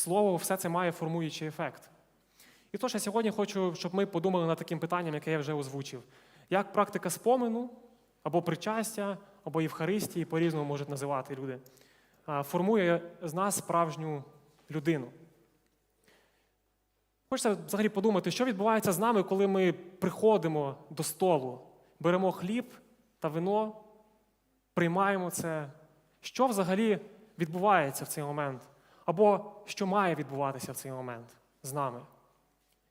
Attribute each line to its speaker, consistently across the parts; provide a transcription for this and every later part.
Speaker 1: слово, все це має формуючий ефект. І тож я сьогодні хочу, щоб ми подумали над таким питанням, яке я вже озвучив. Як практика спомену, або причастя, або Євхаристії, по-різному можуть називати люди, формує з нас справжню людину. Хочеться взагалі подумати, що відбувається з нами, коли ми приходимо до столу, беремо хліб та вино, приймаємо це. Що взагалі відбувається в цей момент? Або що має відбуватися в цей момент з нами?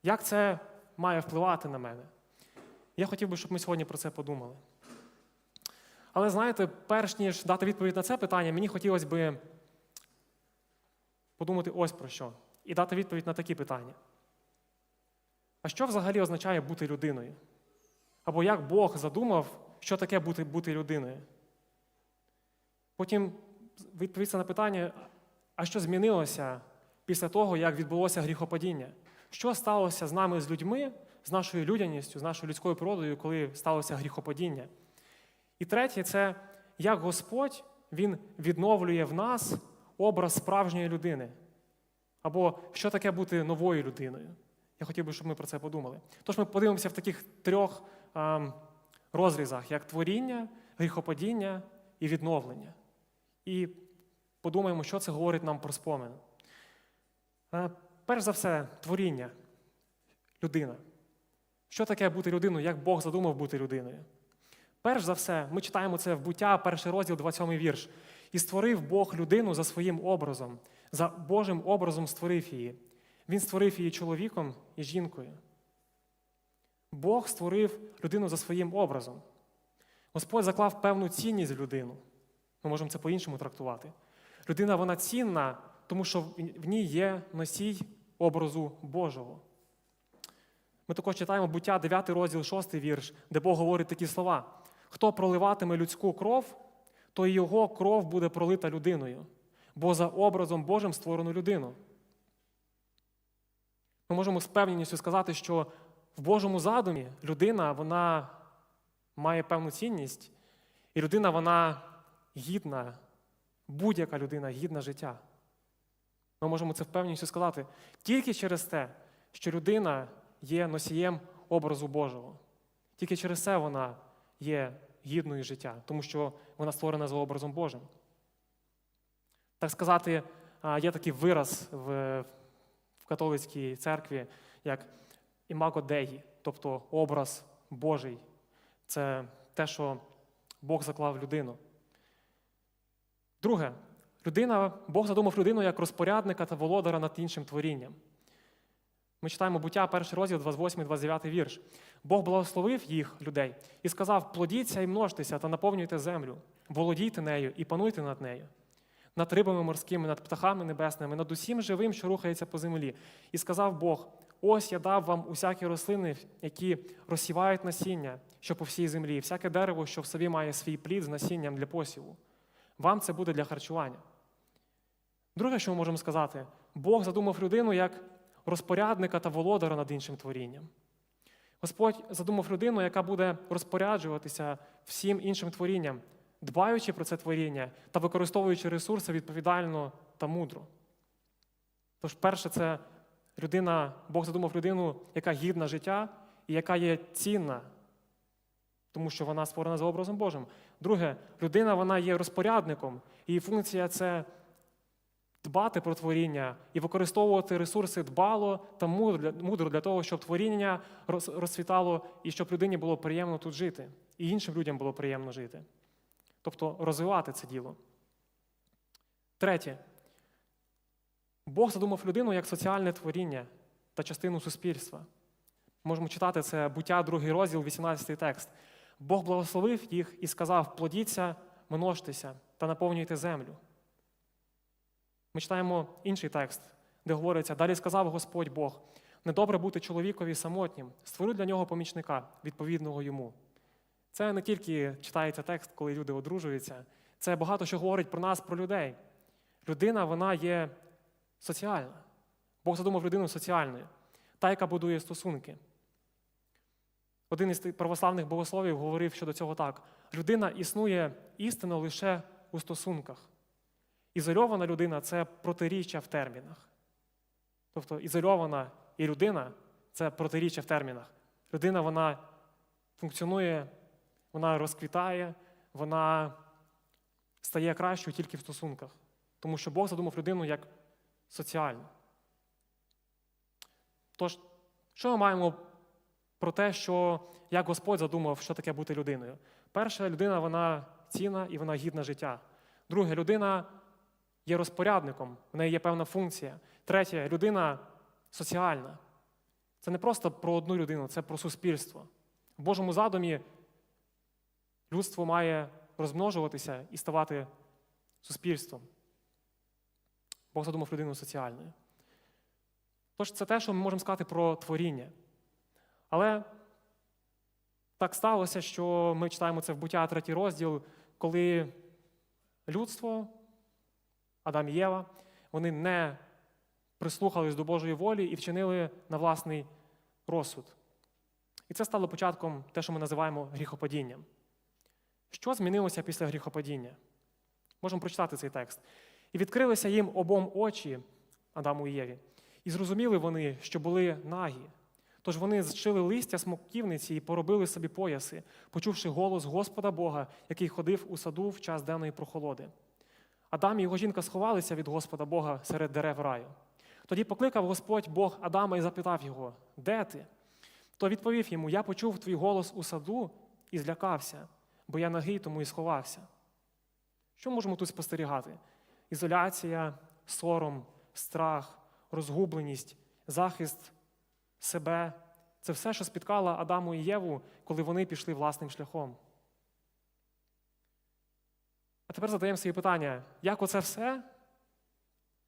Speaker 1: Як це має впливати на мене? Я хотів би, щоб ми сьогодні про це подумали. Але знаєте, перш ніж дати відповідь на це питання, мені хотілося би подумати ось про що. І дати відповідь на такі питання. А що взагалі означає бути людиною? Або як Бог задумав, що таке бути, бути людиною? Потім відповісти на питання, а що змінилося після того, як відбулося гріхопадіння? Що сталося з нами, з людьми, з нашою людяністю, з нашою людською природою, коли сталося гріхопадіння? І третє це як Господь Він відновлює в нас образ справжньої людини. Або що таке бути новою людиною. Я хотів би, щоб ми про це подумали. Тож ми подивимося в таких трьох ем, розрізах: як творіння, гріхопадіння і відновлення. І подумаємо, що це говорить нам про спомин. Е, перш за все, творіння, людина. Що таке бути людиною, як Бог задумав бути людиною? Перш за все, ми читаємо це в буття, перший розділ, 27 вірш. І створив Бог людину за своїм образом, за Божим образом створив її. Він створив її чоловіком і жінкою. Бог створив людину за своїм образом. Господь заклав певну цінність в людину. Ми можемо це по-іншому трактувати. Людина вона цінна, тому що в ній є носій образу Божого. Ми також читаємо буття 9 розділ, 6 вірш, де Бог говорить такі слова: хто проливатиме людську кров, то і його кров буде пролита людиною, бо за образом Божим створено людину. Ми можемо з певністю сказати, що в Божому задумі людина вона має певну цінність, і людина вона гідна, будь-яка людина гідна життя. Ми можемо це впевненістю сказати тільки через те, що людина є носієм образу Божого. Тільки через це вона є гідною життя, тому що вона створена за образом Божим. Так сказати, є такий вираз в католицькій церкві, як імаго Деї, тобто образ Божий. Це те, що Бог заклав людину. Друге, людина, Бог задумав людину як розпорядника та володара над іншим творінням. Ми читаємо буття, перший розділ, 28, 29 вірш. Бог благословив їх, людей, і сказав: плодіться і множтеся та наповнюйте землю, володійте нею і пануйте над нею, над рибами морськими, над птахами небесними, над усім живим, що рухається по землі. І сказав Бог: ось я дав вам усякі рослини, які розсівають насіння, що по всій землі, всяке дерево, що в собі має свій плід з насінням для посіву. Вам це буде для харчування. Друге, що ми можемо сказати, Бог задумав людину як розпорядника та володара над іншим творінням. Господь задумав людину, яка буде розпоряджуватися всім іншим творінням, дбаючи про це творіння та використовуючи ресурси відповідально та мудро. Тож, перше, це людина, Бог задумав людину, яка гідна життя і яка є цінна, тому що вона створена за образом Божим. Друге, людина вона є розпорядником, її функція це дбати про творіння і використовувати ресурси дбало та мудро для того, щоб творіння розцвітало і щоб людині було приємно тут жити, і іншим людям було приємно жити. Тобто розвивати це діло. Третє. Бог задумав людину як соціальне творіння та частину суспільства. Можемо читати це буття, другий розділ, 18 текст. Бог благословив їх і сказав: плодіться, множтеся та наповнюйте землю. Ми читаємо інший текст, де говориться: далі сказав Господь Бог: недобре бути чоловікові самотнім, створю для нього помічника, відповідного йому. Це не тільки читається текст, коли люди одружуються, це багато що говорить про нас, про людей. Людина, вона є соціальна. Бог задумав людину соціальною, та, яка будує стосунки. Один із православних богословів говорив щодо цього так: людина існує істинно лише у стосунках. Ізольована людина це протиріччя в термінах. Тобто ізольована і людина це протиріччя в термінах. Людина вона функціонує, вона розквітає, вона стає кращою тільки в стосунках. Тому що Бог задумав людину як соціальну. Тож, що ми маємо про те, що як Господь задумав, що таке бути людиною? Перша людина вона цінна і вона гідна життя. Друге, людина є розпорядником, в неї є певна функція. Третє, людина соціальна. Це не просто про одну людину, це про суспільство. В Божому задумі людство має розмножуватися і ставати суспільством. Бог задумав людину соціальною. Тож це те, що ми можемо сказати про творіння. Але так сталося, що ми читаємо це в буття третій розділ, коли людство, Адам і Єва, вони не прислухались до Божої волі і вчинили на власний розсуд. І це стало початком те, що ми називаємо гріхопадінням. Що змінилося після гріхопадіння? Можемо прочитати цей текст. І відкрилися їм обом очі Адаму і Єві, і зрозуміли вони, що були нагі. Тож вони зшили листя смоківниці і поробили собі пояси, почувши голос Господа Бога, який ходив у саду в час денної прохолоди. Адам і його жінка сховалися від Господа Бога серед дерев раю. Тоді покликав Господь Бог Адама і запитав його: Де ти? То відповів йому: Я почув твій голос у саду і злякався, бо я нагий, тому і сховався. Що можемо тут спостерігати? Ізоляція, сором, страх, розгубленість, захист себе це все, що спіткало Адаму і Єву, коли вони пішли власним шляхом. А тепер задаємо собі питання, як оце все?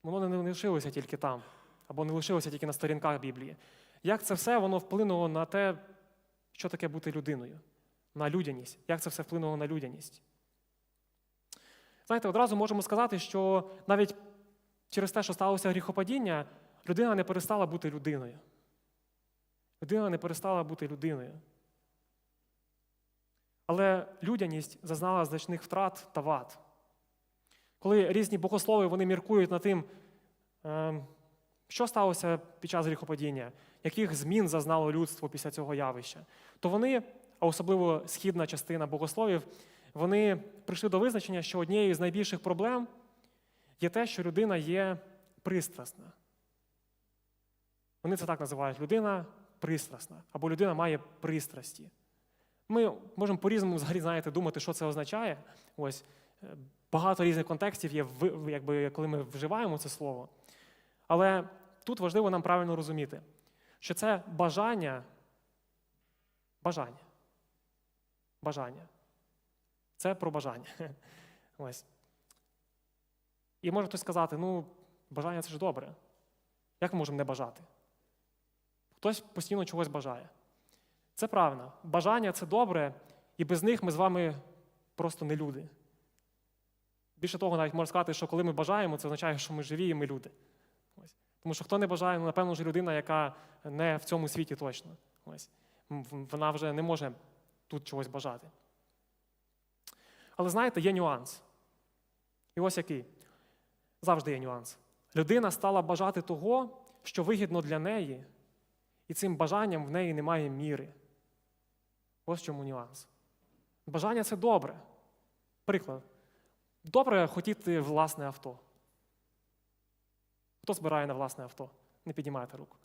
Speaker 1: Воно не лишилося тільки там, або не лишилося тільки на сторінках Біблії. Як це все воно вплинуло на те, що таке бути людиною, на людяність? Як це все вплинуло на людяність? Знаєте, одразу можемо сказати, що навіть через те, що сталося гріхопадіння, людина не перестала бути людиною. Людина не перестала бути людиною. Але людяність зазнала значних втрат та вад. Коли різні богослови вони міркують над тим, ем, що сталося під час гріхопадіння, яких змін зазнало людство після цього явища, то вони, а особливо східна частина богословів, вони прийшли до визначення, що однією з найбільших проблем є те, що людина є пристрасна. Вони це так називають людина пристрасна, або людина має пристрасті. Ми можемо по-різному взагалі, знаєте, думати, що це означає. Ось е, багато різних контекстів є, якби, коли ми вживаємо це слово. Але тут важливо нам правильно розуміти, що це бажання, бажання. Бажання. Це про бажання. Ось. І може хтось сказати, ну, бажання це ж добре. Як ми можемо не бажати? Хтось постійно чогось бажає. Це правильно. Бажання це добре, і без них ми з вами просто не люди. Більше того, навіть можна сказати, що коли ми бажаємо, це означає, що ми живі і ми люди. Ось. Тому що хто не бажає, ну, напевно, вже людина, яка не в цьому світі точно. Ось. Вона вже не може тут чогось бажати. Але знаєте, є нюанс. І ось який. Завжди є нюанс. Людина стала бажати того, що вигідно для неї, і цим бажанням в неї немає міри. Ось чому нюанс. Бажання це добре. Приклад. Добре хотіти власне авто. Хто збирає на власне авто? Не піднімайте руку.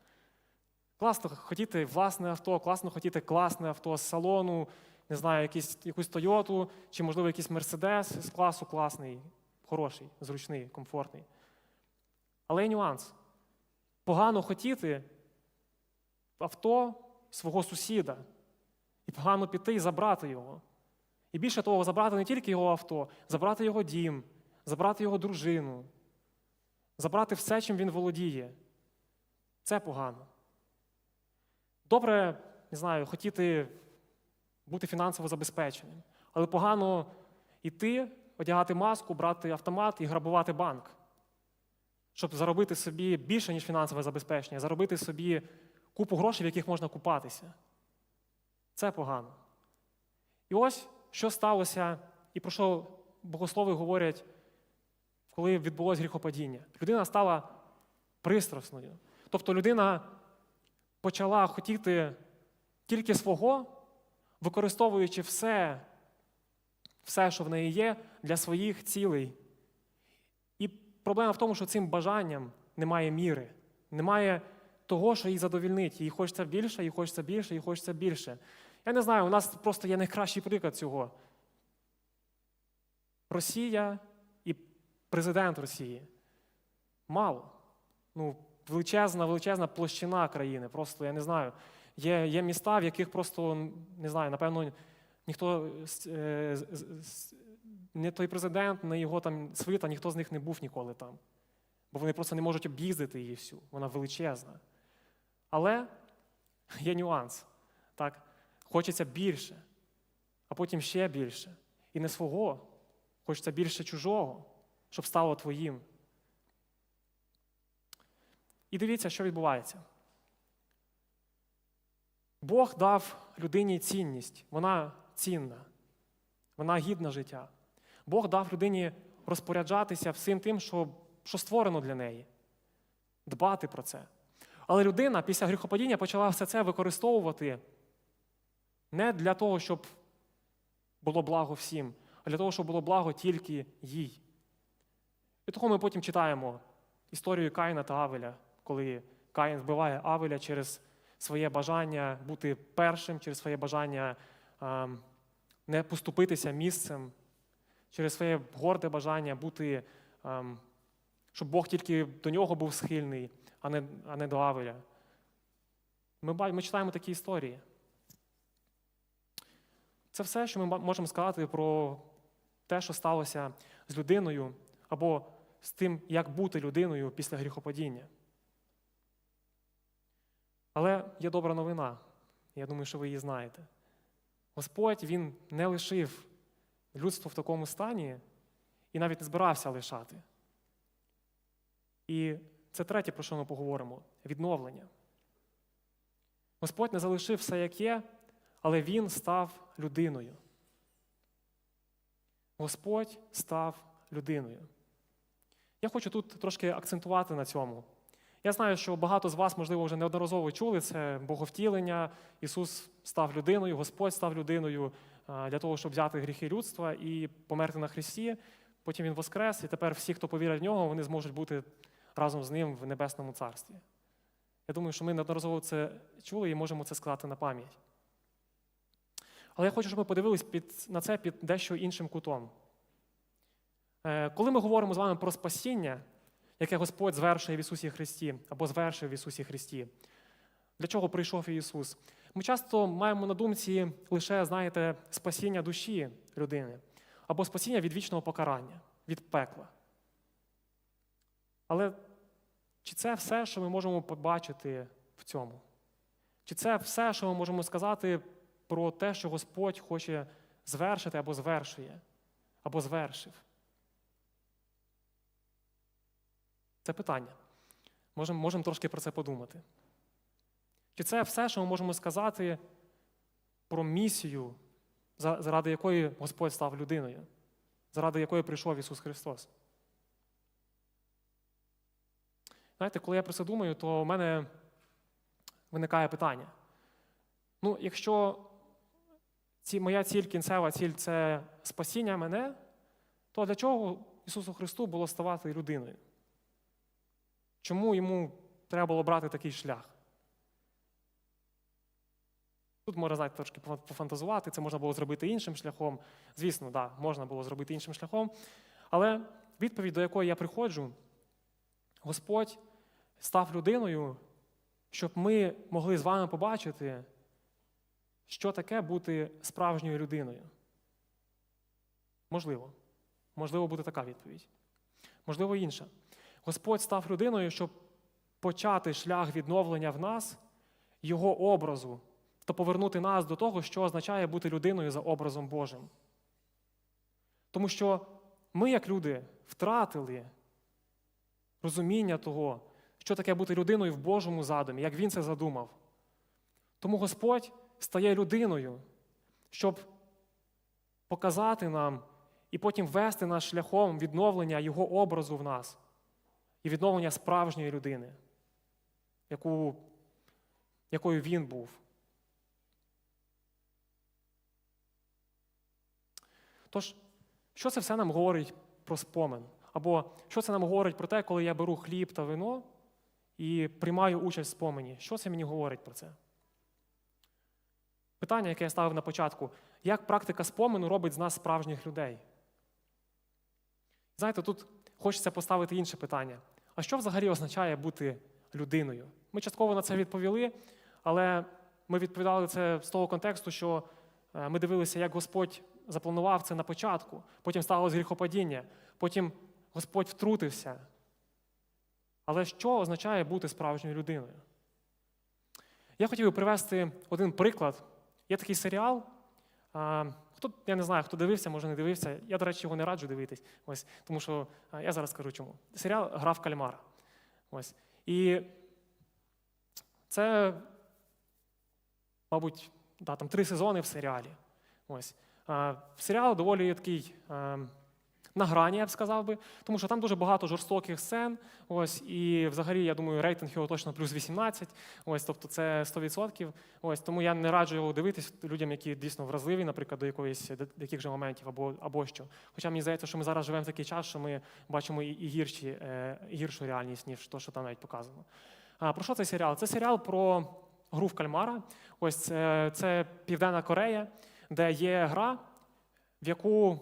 Speaker 1: Класно хотіти власне авто, класно хотіти класне авто з салону, не знаю, якісь, якусь Тойоту, чи, можливо, якийсь Мерседес з класу класний, хороший, зручний, комфортний. Але є нюанс. Погано хотіти авто свого сусіда. І погано піти і забрати його. І більше того, забрати не тільки його авто, забрати його дім, забрати його дружину, забрати все, чим він володіє. Це погано. Добре, не знаю, хотіти бути фінансово забезпеченим, але погано йти, одягати маску, брати автомат і грабувати банк, щоб заробити собі більше, ніж фінансове забезпечення, заробити собі купу грошей, в яких можна купатися. Це погано. І ось що сталося, і про що богослови говорять, коли відбулось гріхопадіння. Людина стала пристрасною. Тобто людина почала хотіти тільки свого, використовуючи все, все, що в неї є, для своїх цілей. І проблема в тому, що цим бажанням немає міри, немає того, що їй задовільнить. Їй хочеться більше, їй хочеться більше, їй хочеться більше. Я не знаю, у нас просто є найкращий приклад цього. Росія і президент Росії. Мало. Ну, величезна, величезна площина країни. Просто я не знаю. Є, є міста, в яких просто не знаю, напевно, ніхто е, не той президент, не його там свита, ніхто з них не був ніколи там. Бо вони просто не можуть об'їздити її всю. Вона величезна. Але є нюанс. Так? Хочеться більше, а потім ще більше. І не свого. Хочеться більше чужого, щоб стало твоїм. І дивіться, що відбувається. Бог дав людині цінність, вона цінна, вона гідна життя. Бог дав людині розпоряджатися всім тим, що, що створено для неї, дбати про це. Але людина після гріхопадіння почала все це використовувати не для того, щоб було благо всім, а для того, щоб було благо тільки їй. І того ми потім читаємо історію Каїна та Авеля, коли Каїн вбиває Авеля через своє бажання бути першим, через своє бажання ем, не поступитися місцем, через своє горде бажання бути, ем, щоб Бог тільки до нього був схильний, а не, а не до Авеля. Ми, ми читаємо такі історії. Це все, що ми можемо сказати про те, що сталося з людиною, або з тим, як бути людиною після гріхопадіння. Але є добра новина. Я думаю, що ви її знаєте. Господь Він не лишив людство в такому стані і навіть не збирався лишати. І це третє, про що ми поговоримо відновлення. Господь не залишив все, як є, але Він став людиною. Господь став людиною. Я хочу тут трошки акцентувати на цьому. Я знаю, що багато з вас, можливо, вже неодноразово чули це боговтілення. Ісус став людиною, Господь став людиною для того, щоб взяти гріхи людства і померти на Христі. Потім Він воскрес, і тепер всі, хто повірять в нього, вони зможуть бути разом з ним в Небесному Царстві. Я думаю, що ми неодноразово це чули і можемо це сказати на пам'ять. Але я хочу, щоб ми подивились під, на це під дещо іншим кутом. Е, Коли ми говоримо з вами про спасіння, яке Господь звершує в Ісусі Христі або звершив в Ісусі Христі, для чого прийшов Ісус? Ми часто маємо на думці лише, знаєте, спасіння душі людини або спасіння від вічного покарання, від пекла. Але чи це все, що ми можемо побачити в цьому? Чи це все, що ми можемо сказати про те, що Господь хоче звершити або звершує, або звершив? Це питання. Можемо можемо трошки про це подумати. Чи це все, що ми можемо сказати про місію, заради якої Господь став людиною, заради якої прийшов Ісус Христос? Знаєте, коли я про це думаю, то в мене виникає питання. Ну, якщо ці, моя ціль, кінцева ціль це спасіння мене, то для чого Ісусу Христу було ставати людиною? Чому йому треба було брати такий шлях? Тут можна знаєте, трошки пофантазувати, це можна було зробити іншим шляхом. Звісно, да, можна було зробити іншим шляхом. Але відповідь, до якої я приходжу, Господь став людиною, щоб ми могли з вами побачити, що таке бути справжньою людиною. Можливо. Можливо, буде така відповідь. Можливо, інша. Господь став людиною, щоб почати шлях відновлення в нас, Його образу, та повернути нас до того, що означає бути людиною за образом Божим. Тому що ми, як люди, втратили розуміння того, що таке бути людиною в Божому задумі, як Він це задумав. Тому Господь стає людиною, щоб показати нам і потім вести нас шляхом відновлення Його образу в нас і відновлення справжньої людини. яку, якою він був. Тож, що це все нам говорить про спомин? Або що це нам говорить про те, коли я беру хліб та вино і приймаю участь в спомені? Що це мені говорить про це? Питання, яке я ставив на початку: як практика спомену робить з нас справжніх людей? Знаєте, тут хочеться поставити інше питання: а що взагалі означає бути людиною? Ми частково на це відповіли, але ми відповідали це з того контексту, що е, ми дивилися, як Господь запланував це на початку, потім сталося гріхопадіння, потім Господь втрутився. Але що означає бути справжньою людиною? Я хотів би привести один приклад. Є такий серіал. Хто, я не знаю, хто дивився, може не дивився. Я, до речі, його не раджу дивитись. Ось, тому що я зараз скажу чому. Серіал Гра в кальмара. Ось. І це, мабуть, да, там три сезони в серіалі. Ось. Серіал доволі такий а, на грані, я б сказав би, тому що там дуже багато жорстоких сцен. Ось, і взагалі, я думаю, рейтинг його точно плюс 18. Ось, тобто це 100%. Ось, тому я не раджу його дивитись людям, які дійсно вразливі, наприклад, до якоїсь до яких же моментів або, або що. Хоча мені здається, що ми зараз живемо в такий час, що ми бачимо і, і гірші, е, гіршу реальність, ніж то, що там навіть показано. А, про що цей серіал? Це серіал про гру в кальмара. Ось це, це Південна Корея, де є гра, в яку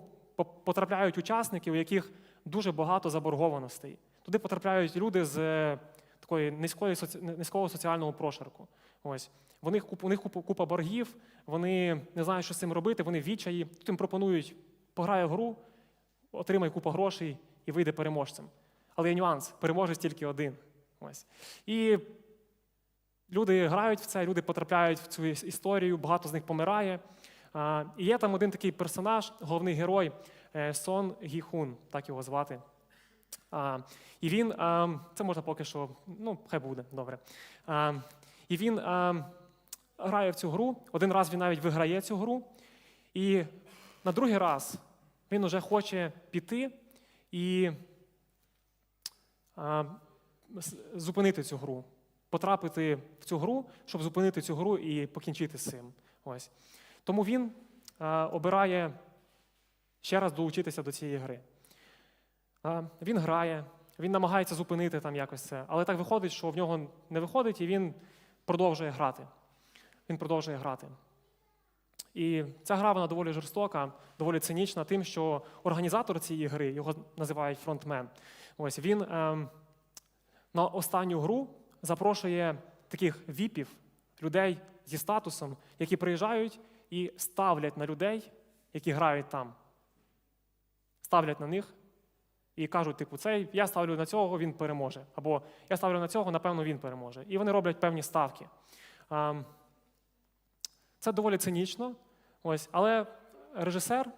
Speaker 1: потрапляють учасники, у яких дуже багато заборгованостей. Туди потрапляють люди з е, такої низької низького соціального прошарку. Ось. Них, у них купа, купа боргів, вони не знають, що з цим робити, вони відчаї. Тут їм пропонують, пограй в гру, отримай купу грошей і вийде переможцем. Але є нюанс, переможець тільки один. Ось. І люди грають в це, люди потрапляють в цю історію, багато з них помирає. І є там один такий персонаж, головний герой е, Сон Гіхун, так його звати. І він, це можна поки що, ну, хай буде, добре. І він грає в цю гру. Один раз він навіть виграє цю гру. І на другий раз він уже хоче піти і зупинити цю гру, потрапити в цю гру, щоб зупинити цю гру і покінчити з цим. Ось. Тому він е, обирає ще раз долучитися до цієї гри. Е, він грає, він намагається зупинити там якось це, але так виходить, що в нього не виходить, і він продовжує грати. Він продовжує грати. І ця гра вона доволі жорстока, доволі цинічна, тим, що організатор цієї гри, його називають фронтмен. Ось він ем, на останню гру запрошує таких віпів, людей зі статусом, які приїжджають і ставлять на людей, які грають там. Ставлять на них і кажуть, типу, цей я ставлю на цього, він переможе. Або я ставлю на цього, напевно, він переможе. І вони роблять певні ставки. Ем, Це доволі цинічно. Ось, але режисер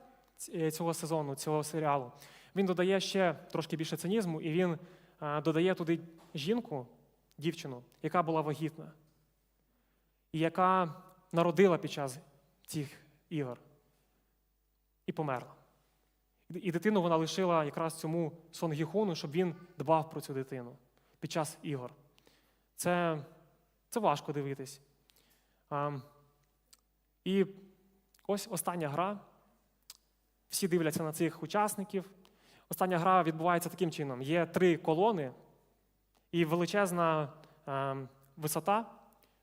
Speaker 1: цього сезону, цього серіалу, він додає ще трошки більше цинізму, і він е, додає туди жінку, дівчину, яка була вагітна, і яка народила під час цих ігор і померла. І дитину вона лишила якраз цьому Сон Гіхуну, щоб він дбав про цю дитину під час ігор. Це, це важко дивитись. А, і ось остання гра. Всі дивляться на цих учасників. Остання гра відбувається таким чином: є три колони і величезна е, висота.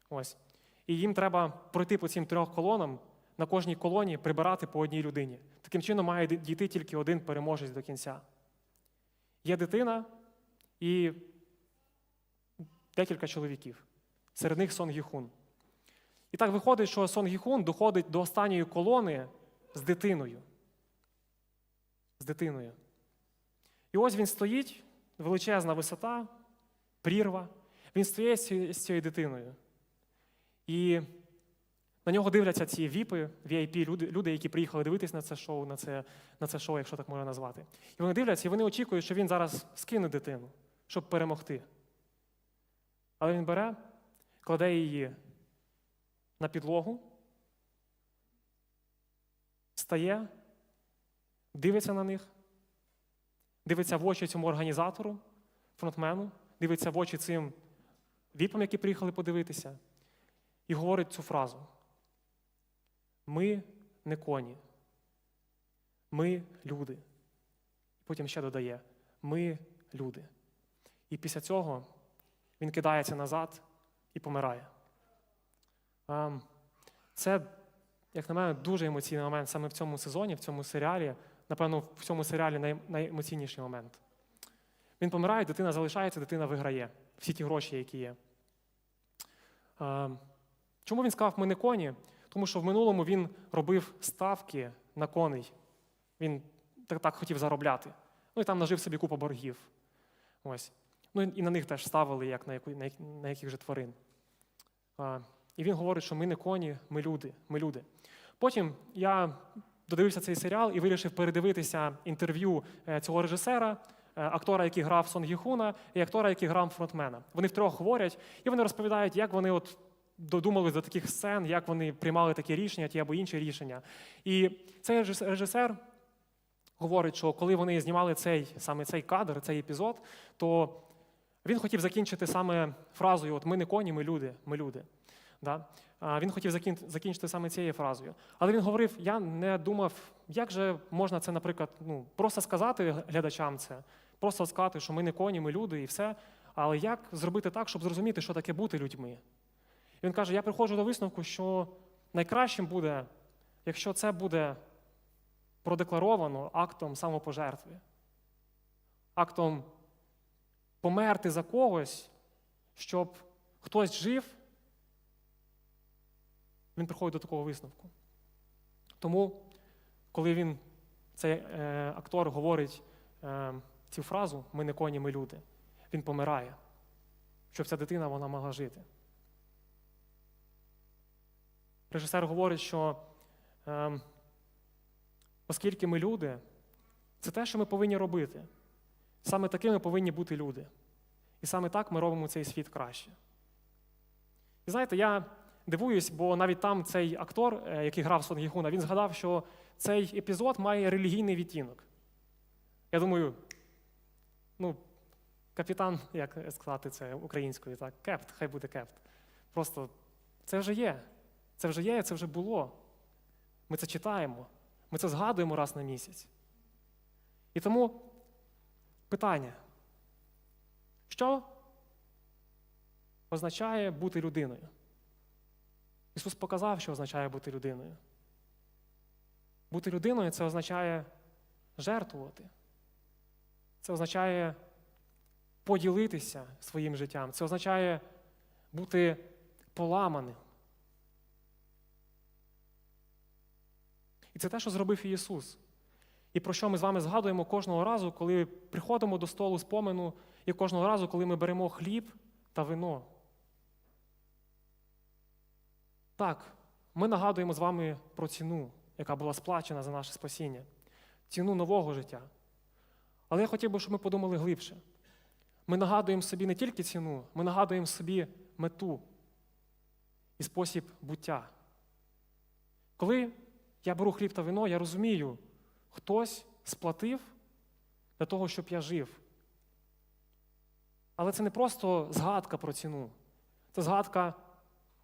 Speaker 1: Ось. І їм треба пройти по цим трьох колонам, на кожній колоні прибирати по одній людині. Таким чином має дійти тільки один переможець до кінця. Є дитина і декілька чоловіків. Серед них Сон Гіхун. І так виходить, що Сон Гіхун доходить до останньої колони з дитиною. З дитиною. І ось він стоїть, величезна висота, прірва. Він стоїть з цією- дитиною. І на нього дивляться ці віпи, VIP, люди, люди, які приїхали дивитись на це шоу, на це, на це шоу, якщо так можна назвати. І вони дивляться, і вони очікують, що він зараз скине дитину, щоб перемогти. Але він бере, кладе її на підлогу, стає, дивиться на них, дивиться в очі цьому організатору, фронтмену, дивиться в очі цим віпам, які приїхали подивитися, і говорить цю фразу: Ми не коні, ми люди. Потім ще додає: Ми люди. І після цього він кидається назад і помирає. Ем, Це, як на мене, дуже емоційний момент саме в цьому сезоні, в цьому серіалі. Напевно, в цьому серіалі найемоційніший момент. Він помирає, дитина залишається, дитина виграє всі ті гроші, які є. Ем, Чому він сказав ми не коні? Тому що в минулому він робив ставки на коней. Він так, так хотів заробляти. Ну і там нажив собі купу боргів. Ось. Ну і на них теж ставили, як на, яку, на, на яких же тварин. А, і він говорить, що ми не коні, ми люди. Ми люди. Потім я додивився цей серіал і вирішив передивитися інтерв'ю е, цього режисера, е, актора, який грав Сон Гіхуна, і актора, який грав фронтмена. Вони втрьох говорять, і вони розповідають, як вони от додумались до таких сцен, як вони приймали такі рішення, ті або інші рішення. І цей режисер говорить, що коли вони знімали цей саме цей кадр, цей епізод, то він хотів закінчити саме фразою: От ми не коні, ми люди, ми люди. Да? Він хотів закінчити саме цією фразою. Але він говорив: я не думав, як же можна це, наприклад, ну, просто сказати глядачам це, просто сказати, що ми не коні, ми люди і все. Але як зробити так, щоб зрозуміти, що таке бути людьми? Він каже: я приходжу до висновку, що найкращим буде, якщо це буде продекларовано актом самопожертви, актом померти за когось, щоб хтось жив, він приходить до такого висновку. Тому, коли він, цей е, актор говорить е, цю фразу Ми не коні, ми люди, він помирає, щоб ця дитина вона могла жити. Режисер говорить, що е, оскільки ми люди, це те, що ми повинні робити. Саме такими повинні бути люди. І саме так ми робимо цей світ краще. І знаєте, я дивуюсь, бо навіть там цей актор, е, який грав Сон Гіхуна, він згадав, що цей епізод має релігійний відтінок. Я думаю, ну, капітан, як сказати це українською, так, кепт, хай буде кепт. Просто це вже є. Це вже є, це вже було. Ми це читаємо, ми це згадуємо раз на місяць. І тому питання: що означає бути людиною? Ісус показав, що означає бути людиною. Бути людиною це означає жертвувати. Це означає поділитися своїм життям. Це означає бути поламаним. І це те, що зробив Ісус. І про що ми з вами згадуємо кожного разу, коли приходимо до столу спомену, і кожного разу, коли ми беремо хліб та вино. Так, ми нагадуємо з вами про ціну, яка була сплачена за наше спасіння, ціну нового життя. Але я хотів би, щоб ми подумали глибше. Ми нагадуємо собі не тільки ціну, ми нагадуємо собі мету і спосіб буття. Коли я беру хліб та вино, я розумію, хтось сплатив для того, щоб я жив. Але це не просто згадка про ціну. Це згадка,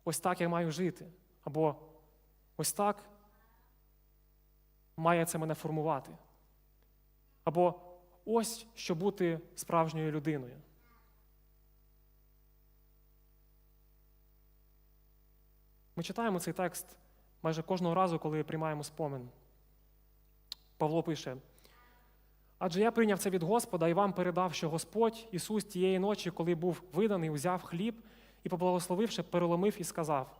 Speaker 1: ось так я маю жити. Або ось так має це мене формувати. Або ось що бути справжньою людиною. Ми читаємо цей текст майже кожного разу, коли приймаємо спомин. Павло пише: адже я прийняв це від Господа і вам передав, що Господь Ісус тієї ночі, коли був виданий, узяв хліб і, поблагословивши, переломив і сказав: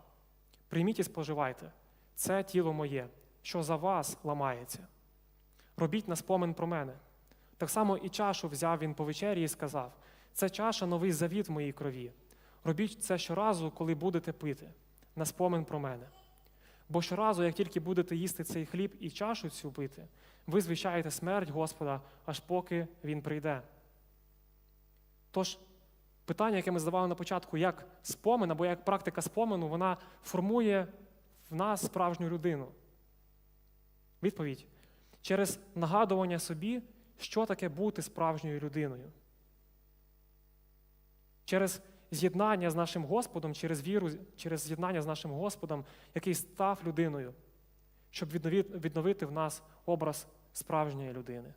Speaker 1: Прийміть і споживайте, це тіло моє, що за вас ламається. Робіть на спомин про мене. Так само і чашу взяв він по вечері і сказав: Це чаша новий завіт в моїй крові. Робіть це щоразу, коли будете пити, на спомин про мене. Бо щоразу, як тільки будете їсти цей хліб і чашу цю пити, ви звіщаєте смерть Господа, аж поки Він прийде. Тож, питання, яке ми задавали на початку, як спомин або як практика спомену, вона формує в нас справжню людину. Відповідь через нагадування собі, що таке бути справжньою людиною. Через з'єднання з нашим Господом, через віру, через з'єднання з нашим Господом, який став людиною, щоб відновити, в нас образ справжньої людини.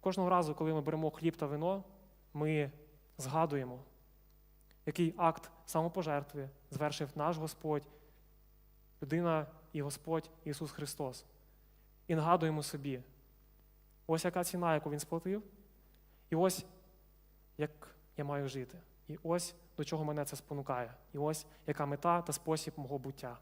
Speaker 1: Кожного разу, коли ми беремо хліб та вино, ми згадуємо, який акт самопожертви звершив наш Господь, людина і Господь Ісус Христос. І нагадуємо собі, ось яка ціна, яку Він сплатив, і ось як я маю жити. І ось до чого мене це спонукає. І ось яка мета та спосіб мого буття.